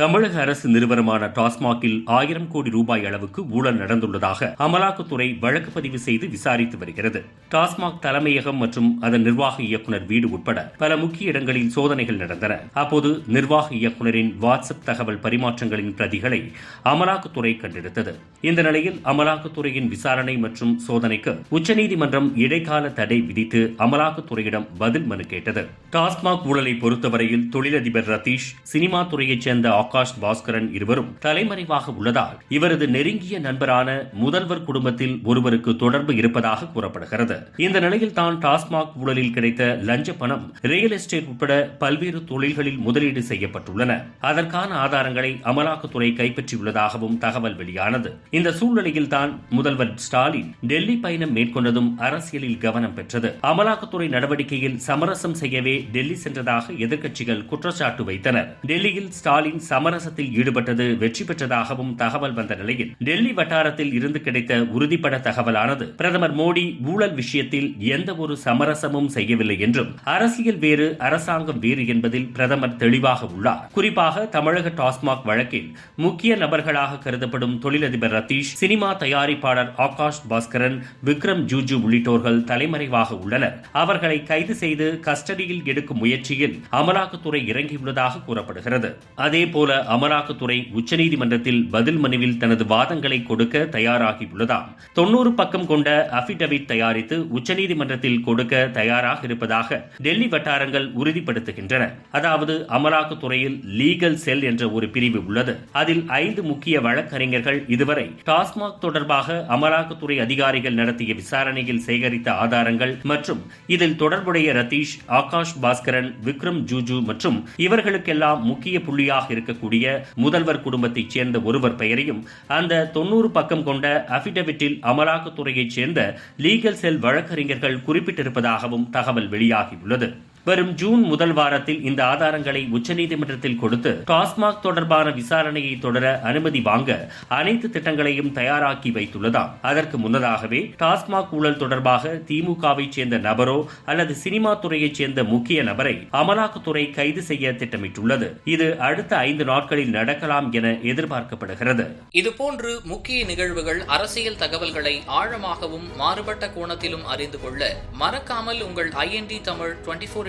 தமிழக அரசு நிறுவனமான டாஸ்மாகில் ஆயிரம் கோடி ரூபாய் அளவுக்கு ஊழல் நடந்துள்ளதாக அமலாக்கத்துறை வழக்கு பதிவு செய்து விசாரித்து வருகிறது. டாஸ்மாக் தலைமையகம் மற்றும் அதன் நிர்வாக இயக்குநர் வீடு உட்பட பல முக்கிய இடங்களில் சோதனைகள் நடந்தன. அப்போது நிர்வாக இயக்குநரின் வாட்ஸ்அப் தகவல் பரிமாற்றங்களின் பிரதிகளை அமலாக்கத்துறை கண்டெடுத்தது. இந்த நிலையில் அமலாக்கத்துறையின் விசாரணை மற்றும் சோதனைக்கு உச்சநீதிமன்றம் இடைக்கால தடை விதித்து அமலாக்கத்துறையிடம் பதில் மனு கேட்டது. டாஸ்மாக் ஊழலை பொறுத்தவரையில் தொழிலதிபர் ரதீஷ் சினிமா துறையைச் சேர்ந்த ஆகாஷ் பாஸ்கரன் இருவரும் தலைமறைவாக உள்ளதால் இவரது நெருங்கிய நண்பரான முதல்வர் குடும்பத்தில் ஒருவருக்கு தொடர்பு இருப்பதாக கூறப்படுகிறது. இந்த நிலையில் தான் டாஸ்மாக் ஊழலில் கிடைத்த லஞ்ச பணம் ரியல் எஸ்டேட் உட்பட பல்வேறு தொழில்களில் முதலீடு செய்யப்பட்டுள்ளன. அதற்கான ஆதாரங்களை அமலாக்கத்துறை கைப்பற்றியுள்ளதாகவும் தகவல் வெளியானது. இந்த சூழ்நிலையில் தான் முதல்வர் ஸ்டாலின் டெல்லி பயணம் மேற்கொண்டதும் அரசியலில் கவனம் பெற்றது. அமலாக்கத்துறை நடவடிக்கையில் சமரசம் செய்யவே டெல்லி சென்றதாக எதிர்க்கட்சிகள் குற்றச்சாட்டு வைத்தனர். டெல்லியில் ஸ்டாலின் சமரசத்தில் ஈடுபட்டது வெற்றி பெற்றதாகவும் தகவல் வந்த நிலையில் டெல்லி வட்டாரத்தில் இருந்து கிடைத்த உறுதிப்பட தகவலானது பிரதமர் மோடி ஊழல் விஷயத்தில் எந்த ஒரு சமரசமும் செய்யவில்லை என்றும் அரசியல் வேறு அரசாங்கம் வேறு என்பதில் பிரதமர் தெளிவாக உள்ளார். குறிப்பாக தமிழக டாஸ்மாக் வழக்கில் முக்கிய நபர்களாக கருதப்படும் தொழிலதிபர் ரத்தீஷ் சினிமா தயாரிப்பாளர் ஆகாஷ் பாஸ்கரன் விக்ரம் ஜூஜு உள்ளிட்டோர்கள் தலைமறைவாக உள்ளனர். அவர்களை கைது செய்து கஸ்டடியில் எடுக்கும் முயற்சியில் அமலாக்கத்துறை இறங்கியுள்ளதாக கூறப்படுகிறது. அதேபோல் அமலாக்கத்துறை உச்சநீதிமன்றத்தில் பதில் மனுவில் தனது வாதங்களை கொடுக்க தயாராகியுள்ளதாம். தொன்னூறு பக்கம் கொண்ட அபிடவிட் தயாரித்து உச்சநீதிமன்றத்தில் கொடுக்க தயாராக இருப்பதாக டெல்லி வட்டாரங்கள் உறுதிப்படுத்துகின்றன. அதாவது அமலாக்கத்துறையில் லீகல் செல் என்ற ஒரு பிரிவு உள்ளது. அதில் ஐந்து முக்கிய வழக்கறிஞர்கள் இதுவரை டாஸ்மாக் தொடர்பாக அமலாக்கத்துறை அதிகாரிகள் நடத்திய விசாரணையில் சேகரித்த ஆதாரங்கள் மற்றும் இதில் தொடர்புடைய ரதீஷ் ஆகாஷ் பாஸ்கரன் விக்ரம் ஜூஜு மற்றும் இவர்களுக்கெல்லாம் முக்கிய புள்ளியாக இருக்கக்கூடிய முதல்வர் குடும்பத்தைச் சேர்ந்த ஒருவர் பெயரையும் அந்த தொன்னூறு பக்கம் கொண்ட அபிடவிட்டில் அமலாக்கத்துறையைச் சேர்ந்த லீகல் செல் வழக்கறிஞர்கள் குறிப்பிட்டிருப்பதாகவும் தகவல் வெளியாகியுள்ளது. வரும் ஜூன் முதல் வாரத்தில் இந்த ஆதாரங்களை உச்சநீதிமன்றத்தில் கொடுத்து டாஸ்மாக் தொடர்பான விசாரணையை தொடர அனுமதி வாங்க அனைத்து திட்டங்களையும் தயாராக்கி வைத்துள்ளதாம். அதற்கு முன்னதாகவே டாஸ்மாக் ஊழல் தொடர்பாக திமுகவை சேர்ந்த நபரோ அல்லது சினிமா துறையைச் சேர்ந்த முக்கிய நபரை அமலாக்கத்துறை கைது செய்ய திட்டமிட்டுள்ளது. இது அடுத்த ஐந்து நாட்களில் நடக்கலாம் என எதிர்பார்க்கப்படுகிறது. இதுபோன்று முக்கிய நிகழ்வுகள் அரசியல் தகவல்களை ஆழமாகவும் மாறுபட்ட கோணத்திலும் அறிந்து கொள்ள மறக்காமல் உங்கள் IND Tamil twenty four